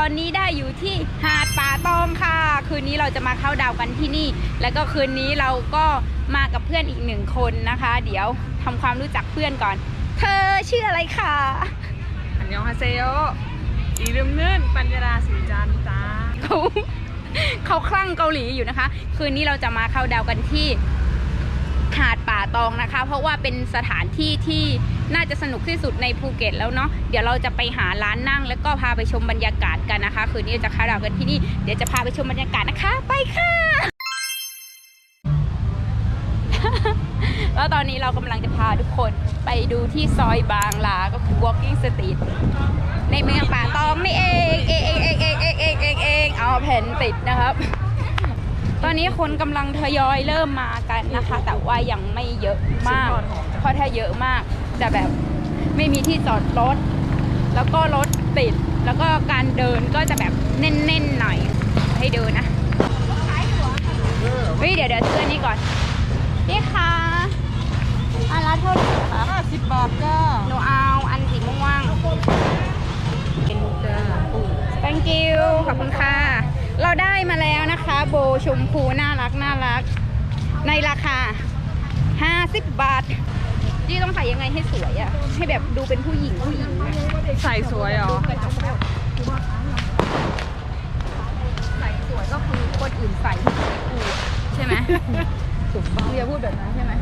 นะคะตอนนี้ได้อยู่ที่หาดป่าตองค่ะ คืนนี้เราจะมาเข้าดาวกันที่นี่ แล้วก็คืนนี้เราก็มากับเพื่อนอีกหนึ่งคนนะคะ เดี๋ยวทำความรู้จักเพื่อนก่อน เธอชื่ออะไรคะอันยองฮาเซโยอีรึมเนื่นปัญญาราสีจันทร์จ้าเขาเขาคลั่งเกาหลีอยู่นะคะ คืนนี้เราจะมาเข้าดาวกันที่ หาดป่าตองนะคะ เพราะว่าเป็นสถานที่ที่น่าจะสนุกที่สุดในภูเก็ตแล้วเนาะเดี๋ยวเราจะไปหาร้านนั่ง แล้วก็พาไปชมบรรยากาศกันนะคะ คืนนี้เราจะเข้าดาวกันที่นี่เดี๋ยวจะพาไปชมบรรยากาศนะคะ ไปค่ะแล้วตอนนี้เรากำลังจะพาทุกคนไปดูที่ซอยบางลาก็คือ walking street ในเมืองป่าตองนี่เองเองเองเองเองเองเองเองเอาแผ่นติดนะครับ อนนี้คนกำลังทยอยเริ่มมากันนะคะ แต่ว่ายังไม่เยอะมาก เพราะถ้าเยอะมากจะแบบไม่มีที่จอดรถ แล้วก็รถติด แล้วก็การเดินก็จะแบบแน่นๆหน่อยให้ดูนะเฮ้ยเดี๋ยวเดี๋ยวซื้ออันนี้ก่อนพี่คะอันละเท่าไหร่คะห้าสิบบาทจ้าหนูเอาอันสีม่วงเป็นจ้าปู thank you ขอบคุณค่ะ เราได้มาแล้วนะคะ โบชมพูน่ารักน่ารัก ในราคา 50 บาทที่ต้องใส่ยังไงให้สวยอะให้แบบดูเป็นผู้หญิงผู้หญิงอะใส่สวยเหรอ ใส่สวยก็คือคนอื่นใส่ไม่สวยกูใช่ไหมถูกต้องอย่าพูดแบบนั้นใช่ไหม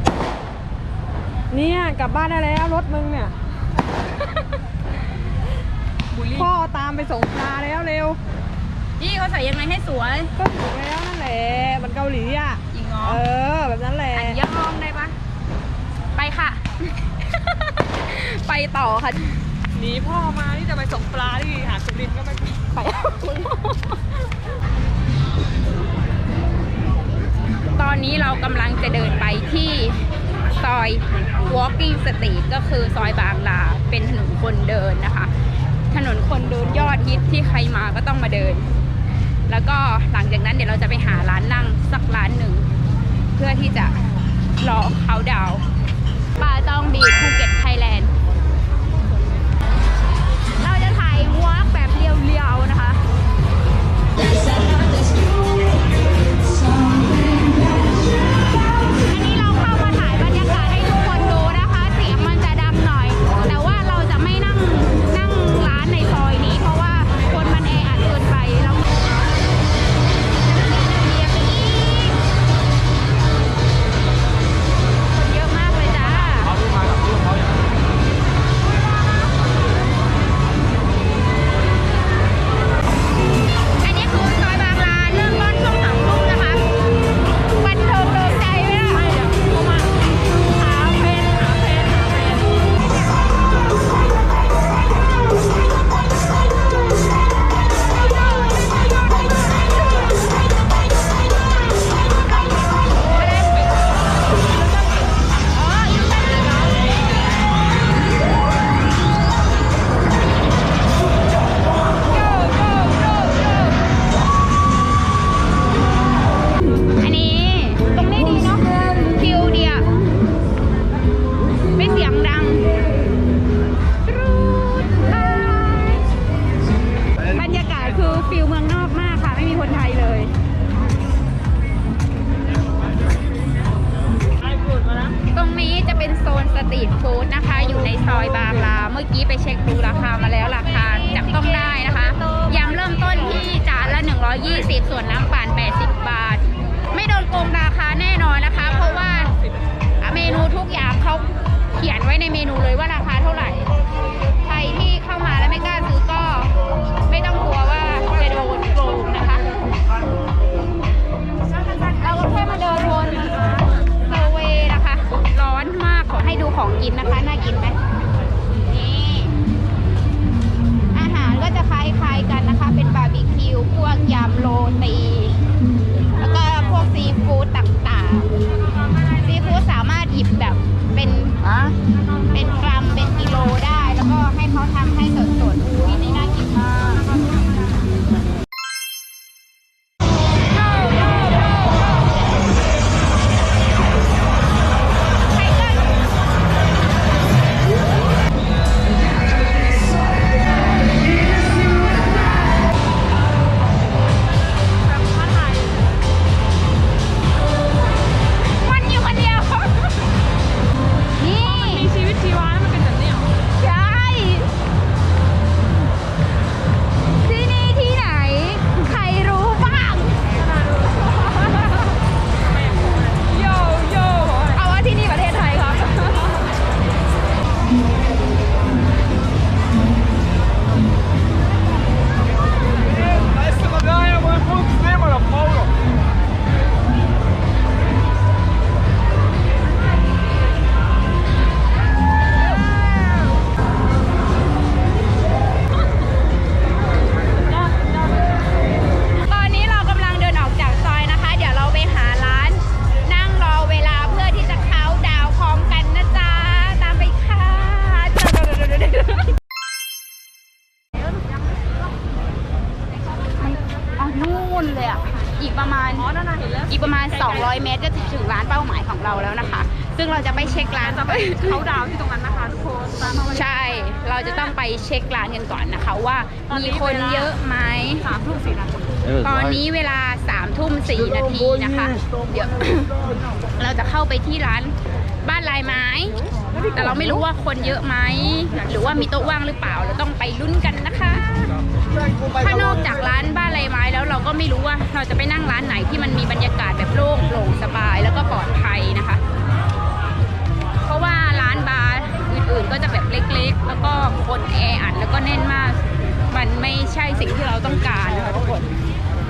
เนี่ยกลับบ้านได้แล้วรถมึงเนี่ยบุลี่พ่อตามไปส่งปลาแล้วเร็ว พี่เขาใส่ยังไงให้สวยก็ถูกแล้วนั่นแหละมันเกาหลีอะจริงเหรอเออแบบนั้นแหละอันย่องได้ปะไปค่ะ ไปต่อค่ะหนีพ่อมาที่จะไปส่งปลาที่หาดสุรินทร์ก็ไม่ไปตอนนี้เรากำลังจะเดินไปที่ซอย Walking Street ก็คือซอยบางลาเป็นถนนคนเดินนะคะ ถนนคนเดินยอดฮิตที่ใครมาก็ต้องมาเดิน แล้วก็หลังจากนั้นเดี๋ยวเราจะไปหาร้านนั่งสักร้านหนึ่ง เพื่อที่จะรอเขาดาวน์ป่าตองบีภูเก็ต 120 ส่วนน้ำปั่น 80 บาท ไม่โดนโกงราคาแน่นอนนะคะ เพราะว่าเมนูทุกอย่างเขาเขียนไว้ในเมนูเลยว่าราคาเท่าไหร่ ใครที่เข้ามาแล้วไม่กล้าซื้อก็ไม่ต้องกลัวว่าจะโดนโกงนะคะ เราก็แค่มาเดินวนเซเวนะคะ ร้อนมากขอให้ดูของกินนะคะ นเลยอะอีกประมาณอ๋อนั่นน่ะเห็นแล้วอีกประมาณ 200 เมตรก็จะถึงร้านเป้าหมายของเราแล้วนะคะ ซึ่งเราจะไปเช็คร้านจะไปเขาดาวน์ที่ตรงนั้นนะคะทุกคนตามมาวันใช่ เราจะต้องไปเช็คร้านกันก่อนนะคะ ว่ามีคนเยอะไหมสามทุ่มสี่นาทีตอนนี้เวลา3ามทุ่มสี่นาทีนะคะเดี๋ยวเราจะเข้าไปที่ร้านบ้านลายไม้ แต่เราไม่รู้ว่าคนเยอะไหมหรือว่ามีโต๊ะว่างหรือเปล่าเราต้องไปลุ้นกันนะคะ ถ้านอกจากร้านบ้านลายไม้แล้วเราก็ไม่รู้ว่าเราจะไปนั่งร้านไหนที่มันมีบรรยากาศแบบโล่งโปร่งสบายแล้วก็ปลอดภัยนะคะ เพราะว่าร้านบาร์อื่นๆก็จะแบบเล็ก ๆ แล้วก็คนแออัดแล้วก็แน่นมาก มันไม่ใช่สิ่งที่เราต้องการนะคะทุกคน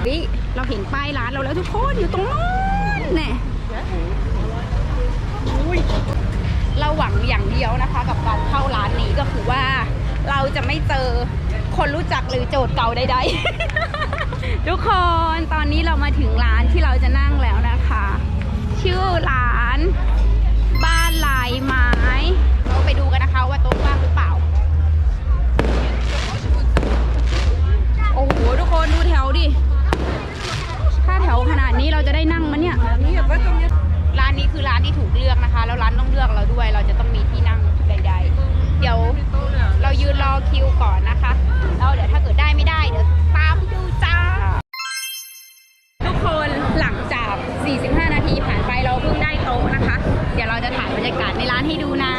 วิเราเห็นป้ายร้านเราแล้วทุกคนอยู่ตรงนู้นแน่เราหวังอย่างเดียวนะคะ กับการเข้าร้านนี้ก็คือว่าเราจะไม่เจอ คนรู้จักหรือโจทย์เก่าใดๆ ทุกคนตอนนี้เรามาถึงร้านที่เราจะนั่งแล้วนะคะ ชื่อร้าน บ้านลายไม้ เราไปดูกันนะคะว่าโต๊ะว่างหรือเปล่า โอ้โห ทุกคนดูแถวดิ ถ้าแถวขนาดนี้เราจะได้นั่งมั้ยเนี่ยนี่แบบว่าตรงนี้ร้านนี้คือร้านที่ถูกเลือกนะคะ แล้วร้านต้องเลือกเราด้วย เราจะต้องมีที่นั่งใด ๆ เดี๋ยวมีโต๊ะ เรายืนรอคิวก่อนนะคะ แล้วเดี๋ยวถ้าเกิดได้ไม่ได้เดี๋ยวตามดูจ้า ทุกคนหลังจาก 45 นาทีผ่านไปเราเพิ่งได้โต๊ะนะคะ เดี๋ยวเราจะถ่ายบรรยากาศในร้านให้ดูนะ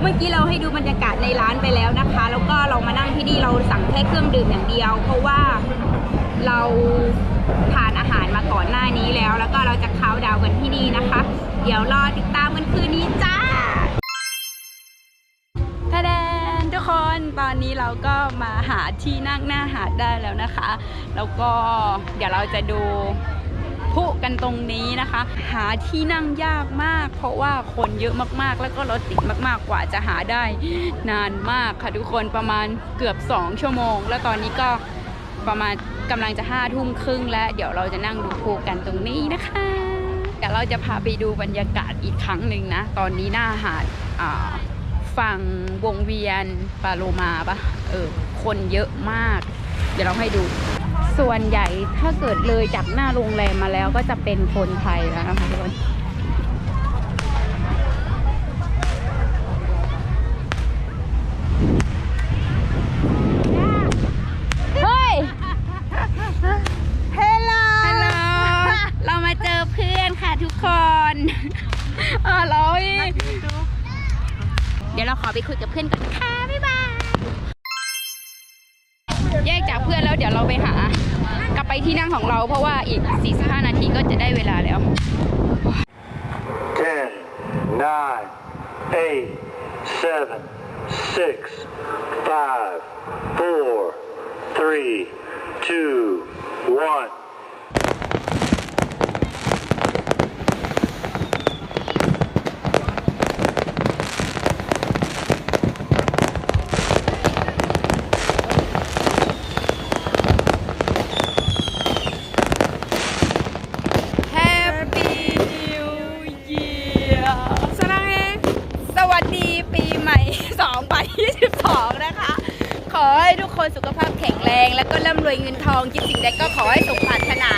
เมื่อกี้เราให้ดูบรรยากาศในร้านไปแล้วนะคะ แล้วก็เรามานั่งที่นี่เราสั่งแค่เครื่องดื่มอย่างเดียว เพราะว่าเราทานอาหารมาก่อนหน้านี้แล้ว แล้วก็เราจะค้าวดาวกันที่นี่นะคะ เดี๋ยวรอติดตามกันคืนนี้จ้าทะแดนทุกคนตอนนี้เราก็มาหาที่นั่งหน้าหาดได้แล้วนะคะ แล้วก็เดี๋ยวเราจะดู พุกันตรงนี้นะคะ หาที่นั่งยากมาก เพราะว่าคนเยอะมากๆ แล้วก็รถติดมากๆกว่าจะหาได้ นานมากค่ะทุกคนประมาณเกือบ 2 ชั่วโมง แล้วตอนนี้ก็ประมาณกำลังจะห้าทุ่มครึ่งแล้ว เดี๋ยวเราจะนั่งดูพุกันตรงนี้นะคะเดี๋ยวเราจะพาไปดูบรรยากาศอีกครั้งหนึ่งนะ ตอนนี้หน้าหาดฝั่งวงเวียนปาโลมาปะเออคนเยอะมาก เดี๋ยวเราให้ดู ส่วนใหญ่ถ้าเกิดเลยจากหน้าโรงแรมมาแล้วก็จะเป็นคนไทยแล้วนะคะทุกคนเฮ้ยฮัลโหลฮัลโหลเรามาเจอเพื่อนค่ะทุกคนเออเราอีกเดี๋ยวเราขอไปคุยกับเพื่อนก่อนค่ะ บ๊ายบาย แยกจากเพื่อนแล้วเดี๋ยวเราไปหากลับ ไปที่นั่งของเราเพราะว่าอีก 45 นาทีก็จะได้เวลาแล้ว Ten, nine, eight, seven, six, five, four, three, two, one. คนสุขภาพแข็งแรง แล้วก็ร่ำรวยเงินทองคิดสิ่งใดก็ขอให้สมปรารถนา